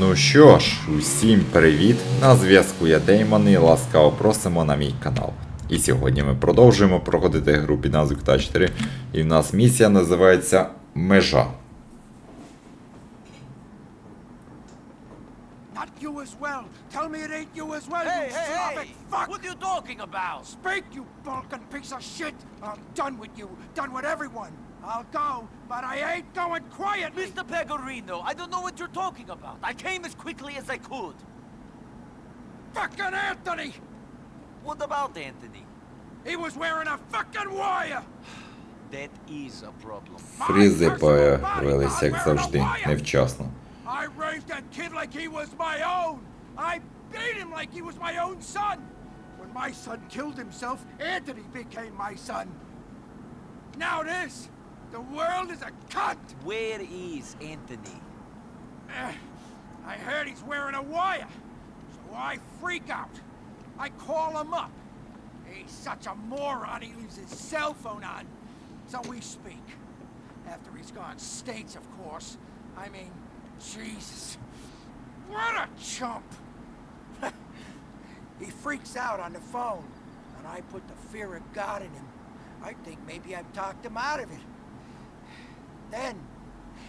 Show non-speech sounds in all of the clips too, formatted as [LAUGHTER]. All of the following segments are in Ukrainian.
Ну що ж, усім привіт! На зв'язку я Деймон і ласкаво просимо на мій канал. І сьогодні ми продовжуємо проходити гру під назвою GTA 4, і в нас місія називається Межа. Speak, you balkan piece of shit! I'm done with you, done with everyone. I'll go, but I ain't going quietly. Mr. Pegorino, I don't know what you're talking about. I came as quickly as I could. Fucking Anthony! What about Anthony? He was wearing a fucking wire! That is a problem. Фрізи появилися, як завжди, невчасно. I raised that kid like he was my own. I beat him like he was my own son. When my son killed himself, Anthony became my son. Now this, The world is a cunt. Where is Anthony? Eh, I heard he's wearing a wire, so I freak out. I call him up. He's such a moron, he leaves his cell phone on. So we speak. After he's gone states, of course. I mean, Jesus. What a chump! [LAUGHS] he freaks out on the phone, and I put the fear of God in him. I think maybe I've talked him out of it. Then,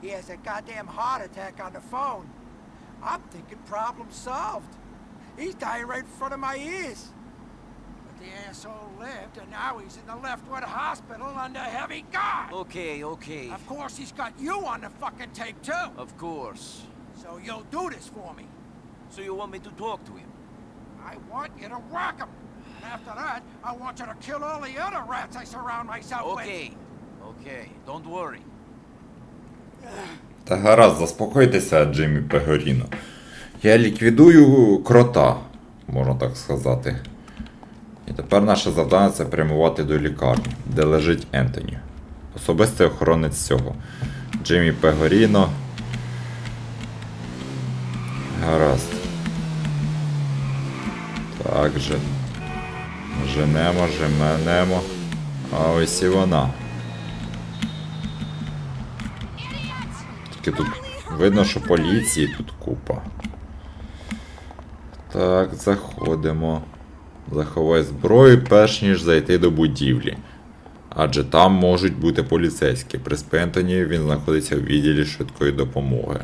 he has a goddamn heart attack on the phone. I'm thinking problem solved. He's dying right in front of my ears. But the asshole lived, and now he's in the Leftwood Hospital under heavy guard. Okay, okay. Of course, he's got you on the fucking tape, too. Of course. So you'll do this for me. So you want me to talk to him? I want you to rock him. And after that, I want you to kill all the other rats I surround myself with. Okay. Okay, don't worry. Та гаразд, заспокойтеся, Джиммі Пегоріно. Я ліквідую крота, можна так сказати. І тепер наше завдання це прямувати до лікарні, де лежить Ентоні. Особистий охоронець цього. Джиммі Пегоріно. Гаразд. Так же. Женемо, женемо. А ось і вона. Тільки тут видно, що поліції тут купа. Так, заходимо. Заховай зброю, перш ніж зайти до будівлі. Адже там можуть бути поліцейські. При Спентоні він знаходиться в відділі швидкої допомоги.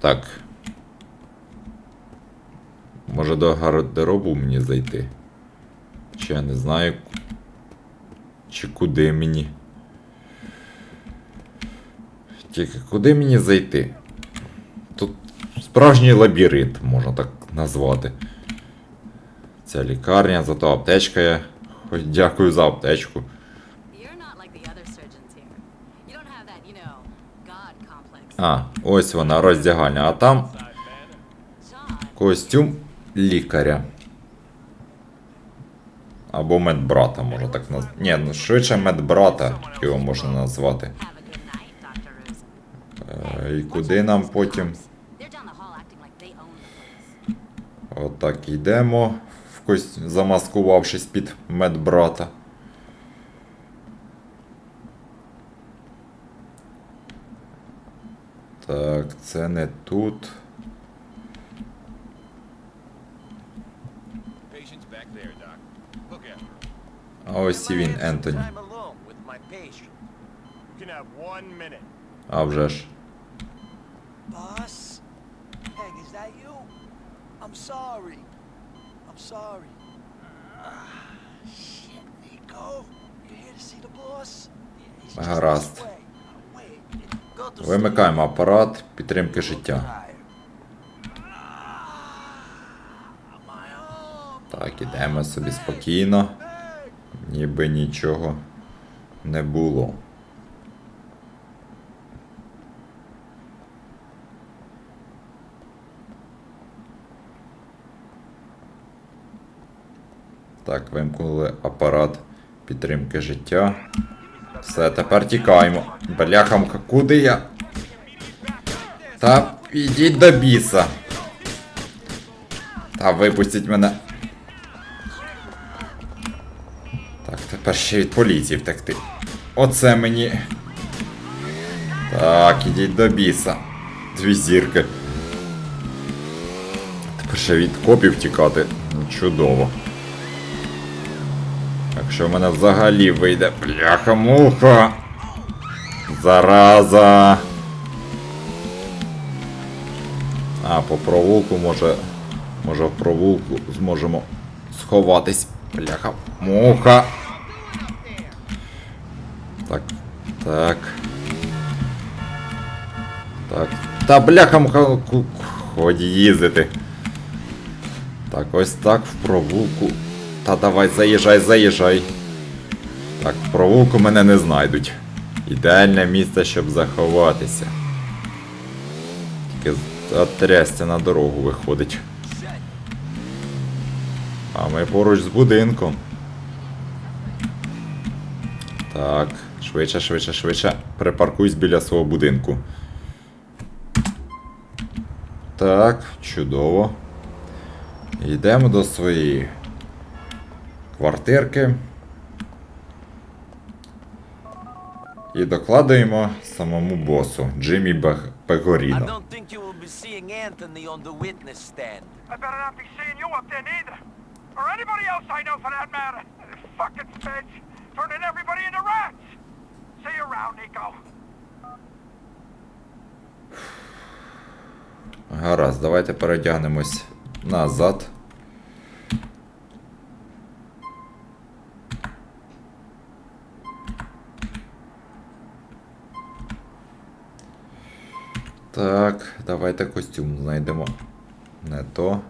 Так. Може до гардеробу мені зайти? Чи я не знаю. Чи куди мені? Тільки куди мені зайти? Тут справжній лабіринт, можна так назвати. Ця лікарня, зато аптечка є. Хоч дякую за аптечку. А, ось вона роздягальня, а там костюм лікаря. Або медбрата, можна так назвати. Ні, ну швидше медбрата його можна назвати. І куди нам потім? Отак йдемо, в кось... замаскувавшись під медбрата. Так, це не тут. А ось і він, Ентоні. А вже ж. Boss? Peg, is that you? I'm sorry. I'm sorry. Ah, shit, Nico. You here to see the boss? Гаразд. Uh, Вимикаємо апарат підтримки життя. Ah. Так, ідемо собі спокійно. Ніби нічого не було. Так, вимкнули апарат підтримки життя. Все, тепер тікаємо. Бляхамка, куди я? Та ідіть до біса. Та випустіть мене. Так, тепер ще від поліції втекти. Оце мені. Так, ідіть до біса. Дві зірки. Тепер ще від копів тікати. Ну, Чудово. Якщо в мене взагалі вийде бляха-муха. Зараза. А, по провулку може. Може в провулку зможемо сховатись. Бляха. Муха. Так. Так. Так. Та бляха муха. ку- Ході їздити. Так, ось так в провулку. Та давай, заїжджай, заїжджай. Так, в провулку мене не знайдуть. Ідеальне місце, щоб заховатися. Тільки трясця на дорогу виходить. А ми поруч з будинком. Так, швидше, швидше, швидше. Припаркуйся біля свого будинку. Так, чудово. Йдемо до своєї квартирки. І докладуємо самому босу Джиммі Пегоріно. don't think you will [LAUGHS] Так, давайте костюм знайдемо. Не то.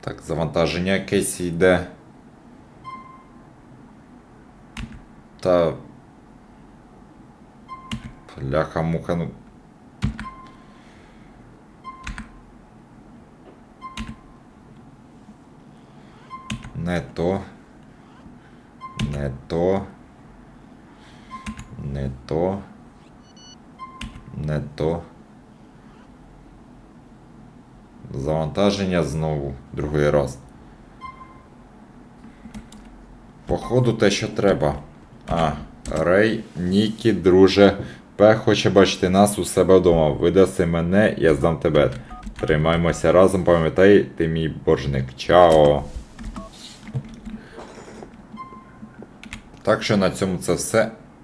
Так, завантаження якесь йде. Та. Бляха-муха, ну. Не то. Не то. Не то. Не то. Завантаження знову. Другий раз. Походу те, що треба. А, Рей, Нікі, друже. П хоче бачити нас у себе вдома. Видаси мене, я здам тебе. Тримаймося разом, пам'ятай, ти мій боржник. Чао! Так що на цьому це все.